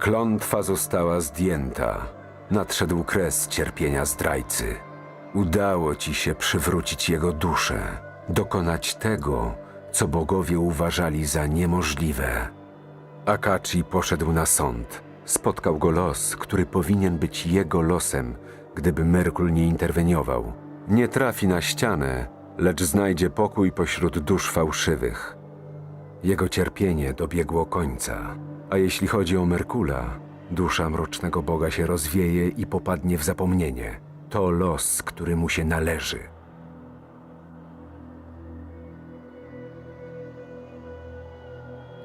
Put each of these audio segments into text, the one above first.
Klątwa została zdjęta. Nadszedł kres cierpienia zdrajcy. Udało ci się przywrócić jego duszę, dokonać tego, co bogowie uważali za niemożliwe. Akachi poszedł na sąd. Spotkał go los, który powinien być jego losem, gdyby Merkul nie interweniował. Nie trafi na ścianę, lecz znajdzie pokój pośród dusz fałszywych. Jego cierpienie dobiegło końca, a jeśli chodzi o Merkula, dusza mrocznego boga się rozwieje i popadnie w zapomnienie. To los, który mu się należy.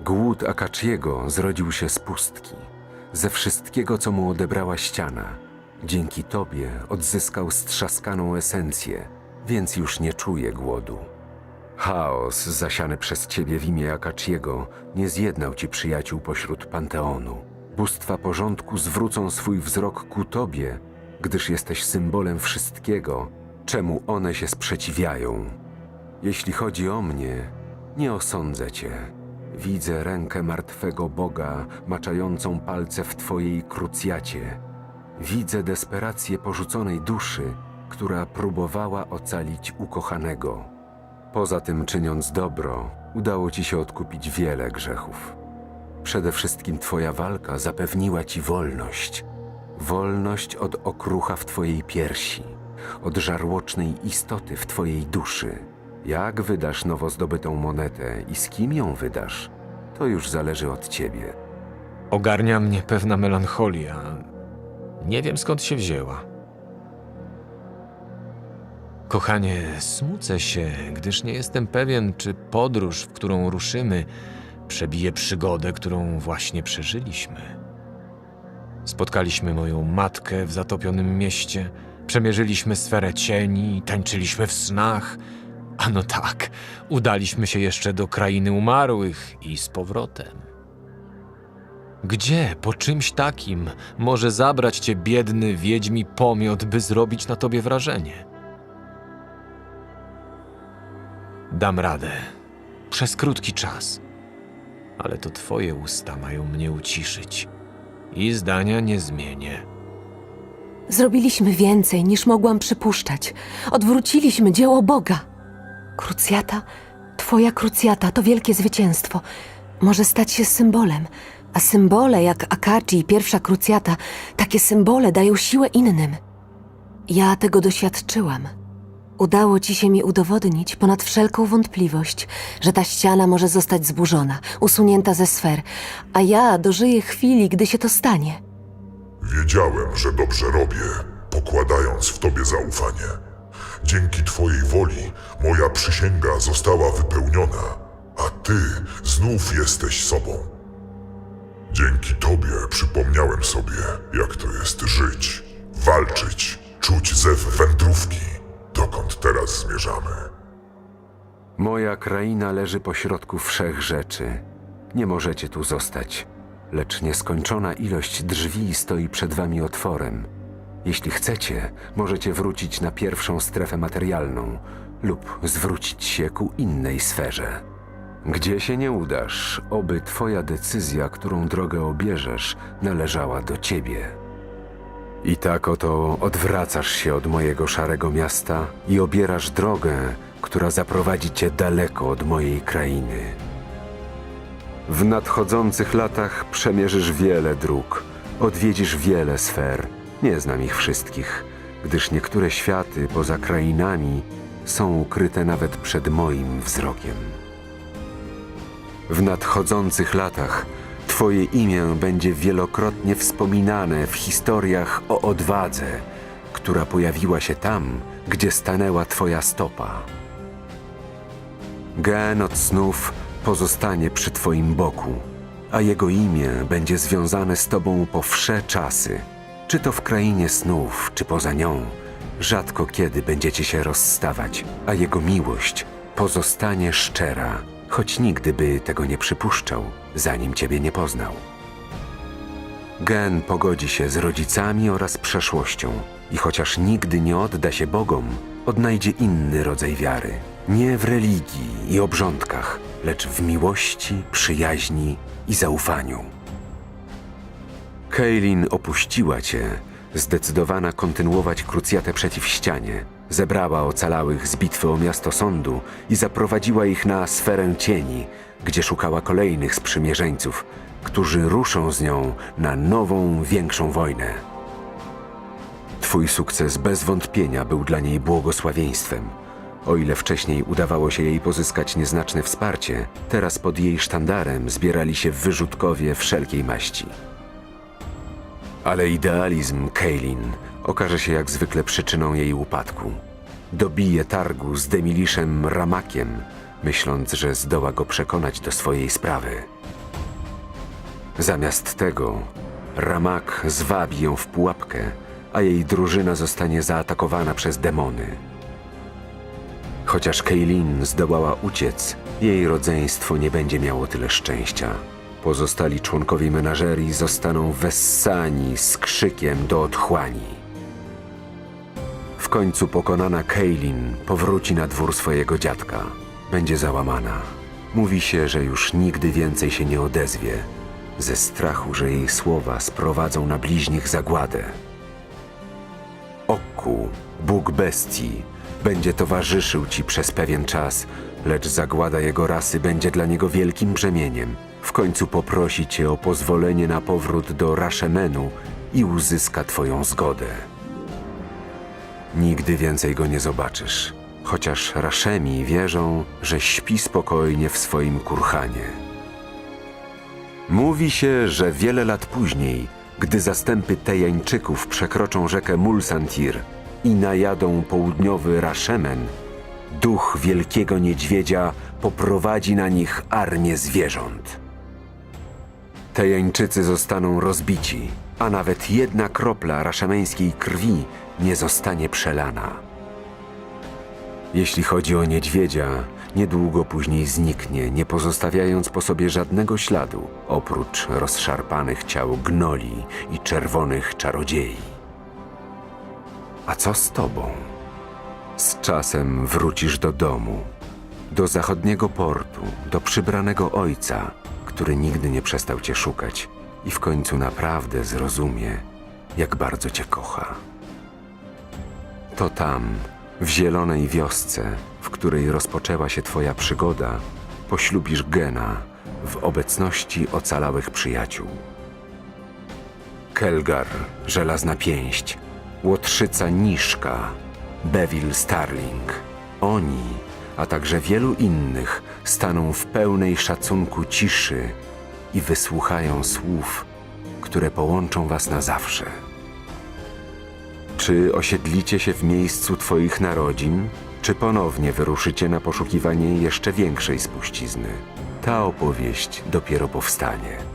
Głód Akachiego zrodził się z pustki, ze wszystkiego, co mu odebrała ściana. Dzięki tobie odzyskał strzaskaną esencję, więc już nie czuje głodu. Chaos zasiany przez ciebie w imię Akachiego nie zjednał ci przyjaciół pośród Panteonu. Bóstwa porządku zwrócą swój wzrok ku tobie, gdyż jesteś symbolem wszystkiego, czemu one się sprzeciwiają. Jeśli chodzi o mnie, nie osądzę cię. Widzę rękę martwego Boga maczającą palce w twojej krucjacie. Widzę desperację porzuconej duszy, która próbowała ocalić ukochanego. Poza tym, czyniąc dobro, udało ci się odkupić wiele grzechów. Przede wszystkim twoja walka zapewniła ci wolność. Wolność od okrucha w twojej piersi, od żarłocznej istoty w twojej duszy. Jak wydasz nowo zdobytą monetę i z kim ją wydasz, to już zależy od ciebie. Ogarnia mnie pewna melancholia. Nie wiem skąd się wzięła. Kochanie, smucę się, gdyż nie jestem pewien, czy podróż, w którą ruszymy, przebije przygodę, którą właśnie przeżyliśmy. Spotkaliśmy moją matkę w zatopionym mieście, przemierzyliśmy sferę cieni, tańczyliśmy w snach. A no tak, udaliśmy się jeszcze do krainy umarłych i z powrotem. Gdzie po czymś takim może zabrać cię biedny wiedźmi pomiot, by zrobić na tobie wrażenie? Dam radę. Przez krótki czas. Ale to twoje usta mają mnie uciszyć. I zdania nie zmienię. Zrobiliśmy więcej niż mogłam przypuszczać. Odwróciliśmy dzieło Boga. Krucjata, twoja krucjata to wielkie zwycięstwo. Może stać się symbolem, a symbole jak Akachi i pierwsza krucjata, takie symbole dają siłę innym. Ja tego doświadczyłam. Udało ci się mi udowodnić ponad wszelką wątpliwość, że ta ściana może zostać zburzona, usunięta ze sfer, a ja dożyję chwili, gdy się to stanie. Wiedziałem, że dobrze robię, pokładając w tobie zaufanie. Dzięki twojej woli moja przysięga została wypełniona, a ty znów jesteś sobą. Dzięki tobie przypomniałem sobie, jak to jest żyć, walczyć, czuć zew wędrówki, dokąd teraz zmierzamy. Moja kraina leży pośrodku wszech rzeczy. Nie możecie tu zostać, lecz nieskończona ilość drzwi stoi przed wami otworem. Jeśli chcecie, możecie wrócić na pierwszą strefę materialną lub zwrócić się ku innej sferze. Gdzie się nie udasz, oby twoja decyzja, którą drogę obierzesz, należała do ciebie. I tak oto odwracasz się od mojego szarego miasta i obierasz drogę, która zaprowadzi cię daleko od mojej krainy. W nadchodzących latach przemierzysz wiele dróg, odwiedzisz wiele sfer. Nie znam ich wszystkich, gdyż niektóre światy poza krainami są ukryte nawet przed moim wzrokiem. W nadchodzących latach Twoje imię będzie wielokrotnie wspominane w historiach o odwadze, która pojawiła się tam, gdzie stanęła Twoja stopa. Gen od snów pozostanie przy Twoim boku, a jego imię będzie związane z Tobą po wsze czasy, czy to w krainie snów, czy poza nią. Rzadko kiedy będziecie się rozstawać, a jego miłość pozostanie szczera, choć nigdy by tego nie przypuszczał, zanim Ciebie nie poznał. Gen pogodzi się z rodzicami oraz przeszłością i chociaż nigdy nie odda się Bogom, odnajdzie inny rodzaj wiary. Nie w religii i obrządkach, lecz w miłości, przyjaźni i zaufaniu. Kaelin opuściła cię, zdecydowana kontynuować krucjatę przeciw ścianie. Zebrała ocalałych z bitwy o miasto sądu i zaprowadziła ich na sferę cieni, gdzie szukała kolejnych sprzymierzeńców, którzy ruszą z nią na nową, większą wojnę. Twój sukces bez wątpienia był dla niej błogosławieństwem. O ile wcześniej udawało się jej pozyskać nieznaczne wsparcie, teraz pod jej sztandarem zbierali się wyrzutkowie wszelkiej maści. Ale idealizm Kaelin okaże się jak zwykle przyczyną jej upadku. Dobije targu z Demiliszem Ramakiem, myśląc, że zdoła go przekonać do swojej sprawy. Zamiast tego, Ramak zwabi ją w pułapkę, a jej drużyna zostanie zaatakowana przez demony. Chociaż Kaylin zdołała uciec, jej rodzeństwo nie będzie miało tyle szczęścia. Pozostali członkowie menażerii zostaną wessani z krzykiem do otchłani. Końcu pokonana Kaylin powróci na dwór swojego dziadka. Będzie załamana. Mówi się, że już nigdy więcej się nie odezwie, ze strachu, że jej słowa sprowadzą na bliźnich zagładę. Oku, Bóg bestii, będzie towarzyszył ci przez pewien czas, lecz zagłada jego rasy będzie dla niego wielkim brzemieniem. W końcu poprosi cię o pozwolenie na powrót do Raszemenu i uzyska twoją zgodę. Nigdy więcej go nie zobaczysz, chociaż Raszemi wierzą, że śpi spokojnie w swoim kurhanie. Mówi się, że wiele lat później, gdy zastępy Tejańczyków przekroczą rzekę Mulsantir i najadą południowy Raszemen, duch wielkiego niedźwiedzia poprowadzi na nich armię zwierząt. Tejańczycy zostaną rozbici, a nawet jedna kropla raszemeńskiej krwi nie zostanie przelana. Jeśli chodzi o niedźwiedzia, niedługo później zniknie, nie pozostawiając po sobie żadnego śladu, oprócz rozszarpanych ciał gnoli i czerwonych czarodziei. A co z tobą? Z czasem wrócisz do domu, do zachodniego portu, do przybranego ojca, który nigdy nie przestał cię szukać i w końcu naprawdę zrozumie, jak bardzo cię kocha. To tam, w zielonej wiosce, w której rozpoczęła się twoja przygoda, poślubisz Gena w obecności ocalałych przyjaciół. Kelgar, żelazna pięść, łotrzyca Niszka, Bevil Starling. Oni, a także wielu innych, staną w pełnej szacunku ciszy i wysłuchają słów, które połączą was na zawsze. Czy osiedlicie się w miejscu Twoich narodzin, czy ponownie wyruszycie na poszukiwanie jeszcze większej spuścizny? Ta opowieść dopiero powstanie.